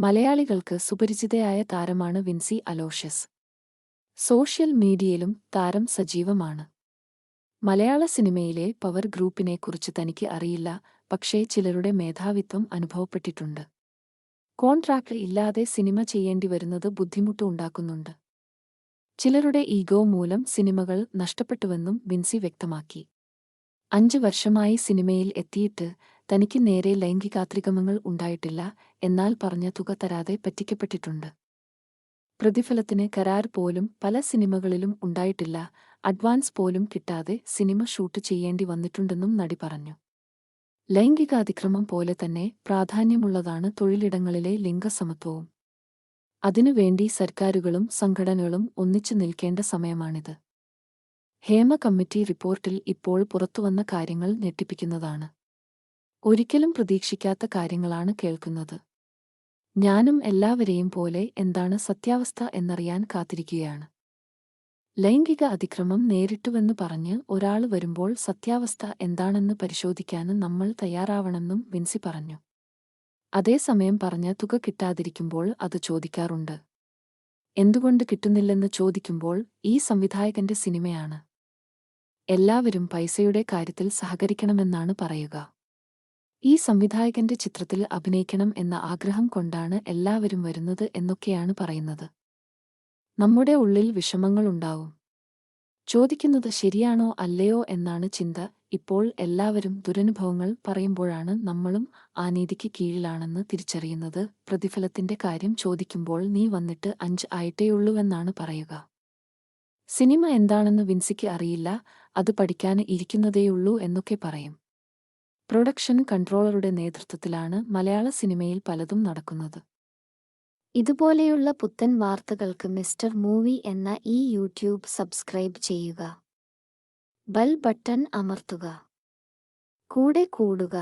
മലയാളികൾക്ക് സുപരിചിതയായ താരമാണ് Vincy Aloysius. Social മീഡിയയിലും താരം സജീവമാണ്. മലയാള സിനിമയിലെ പവർ ഗ്രൂപ്പിനെക്കുറിച്ച് തനിക്ക് അറിയില്ല പക്ഷേ ചിലരുടെ മേധാവിത്വം അനുഭവപ്പെട്ടിട്ടുണ്ട്. കോൺട്രാക്ട് ഇല്ലാതെ സിനിമ ചെയ്യേണ്ടി വരുന്നത് ബുദ്ധിമുട്ട് ഉണ്ടാക്കുന്നുണ്ട്. ചിലരുടെ ഈഗോ മൂലം സിനിമകൾ നഷ്ടപ്പെട്ടുവെന്നും വിൻസി വ്യക്തമാക്കി. അഞ്ച് വർഷമായി സിനിമയിൽ എത്തിയിട്ട് തനിക്ക് നേരെ ലൈംഗികാത്രികമങ്ങൾ ഉണ്ടായിട്ടില്ല എന്നാൽ പറഞ്ഞ തുക തരാതെ പറ്റിക്കപ്പെട്ടിട്ടുണ്ട്. പ്രതിഫലത്തിന് കരാർ പോലും പല സിനിമകളിലും ഉണ്ടായിട്ടില്ല. അഡ്വാൻസ് പോലും കിട്ടാതെ സിനിമ ഷൂട്ട് ചെയ്യേണ്ടി വന്നിട്ടുണ്ടെന്നും നടി പറഞ്ഞു. ലൈംഗികാതിക്രമം പോലെ തന്നെ പ്രാധാന്യമുള്ളതാണ് തൊഴിലിടങ്ങളിലെ ലിംഗസമത്വവും. അതിനുവേണ്ടി സർക്കാരുകളും സംഘടനകളും ഒന്നിച്ചു നിൽക്കേണ്ട സമയമാണിത്. ഹേമ കമ്മിറ്റി റിപ്പോർട്ടിൽ ഇപ്പോൾ പുറത്തുവന്ന കാര്യങ്ങൾ ഞെട്ടിപ്പിക്കുന്നതാണ്. ഒരിക്കലും പ്രതീക്ഷിക്കാത്ത കാര്യങ്ങളാണ് കേൾക്കുന്നത്. ഞാനും എല്ലാവരെയും പോലെ എന്താണ് സത്യാവസ്ഥ എന്നറിയാൻ കാത്തിരിക്കുകയാണ്. ലൈംഗിക അതിക്രമം നേരിട്ടുവെന്ന് പറഞ്ഞ് ഒരാൾ വരുമ്പോൾ സത്യാവസ്ഥ എന്താണെന്ന് പരിശോധിക്കാന് നമ്മൾ തയ്യാറാവണമെന്നും വിൻസി പറഞ്ഞു. അതേസമയം പറഞ്ഞ തുക കിട്ടാതിരിക്കുമ്പോൾ അത് ചോദിക്കാറുണ്ട്. എന്തുകൊണ്ട് കിട്ടുന്നില്ലെന്ന് ചോദിക്കുമ്പോൾ ഈ സംവിധായകന്റെ സിനിമയാണ്. എല്ലാവരും പൈസയുടെ കാര്യത്തിൽ സഹകരിക്കണമെന്നാണ് പറയുക. ഈ സംവിധായകന്റെ ചിത്രത്തിൽ അഭിനയിക്കണം എന്ന ആഗ്രഹം കൊണ്ടാണ് എല്ലാവരും വരുന്നത് എന്നൊക്കെയാണ് പറയുന്നത്. നമ്മുടെ ഉള്ളിൽ വിഷമങ്ങളുണ്ടാവും ചോദിക്കുന്നത് ശരിയാണോ അല്ലയോ എന്നാണ് ചിന്ത. ഇപ്പോൾ എല്ലാവരും ദുരനുഭവങ്ങൾ പറയുമ്പോഴാണ് നമ്മളും ആ നീതിക്ക് കീഴിലാണെന്ന് തിരിച്ചറിയുന്നത്. പ്രതിഫലത്തിന്റെ കാര്യം ചോദിക്കുമ്പോൾ നീ വന്നിട്ട് അഞ്ച് ആയിട്ടേയുള്ളൂവെന്നാണ് പറയുക. സിനിമ എന്താണെന്ന് വിൻസിക്ക് അറിയില്ല. അത് പഠിക്കാൻ ഇരിക്കുന്നതേയുള്ളൂ എന്നൊക്കെ പറയും. പ്രൊഡക്ഷൻ കൺട്രോളറുടെ നേതൃത്വത്തിലാണ് മലയാള സിനിമയിൽ പലതും നടക്കുന്നത്. ഇതുപോലെയുള്ള പുത്തൻ വാർത്തകൾക്ക് മിസ്റ്റർ മൂവി എന്ന ഈ യൂട്യൂബ് സബ്സ്ക്രൈബ് ചെയ്യുക. ബെൽ ബട്ടൺ അമർത്തുക. കൂടെ കൂടുക.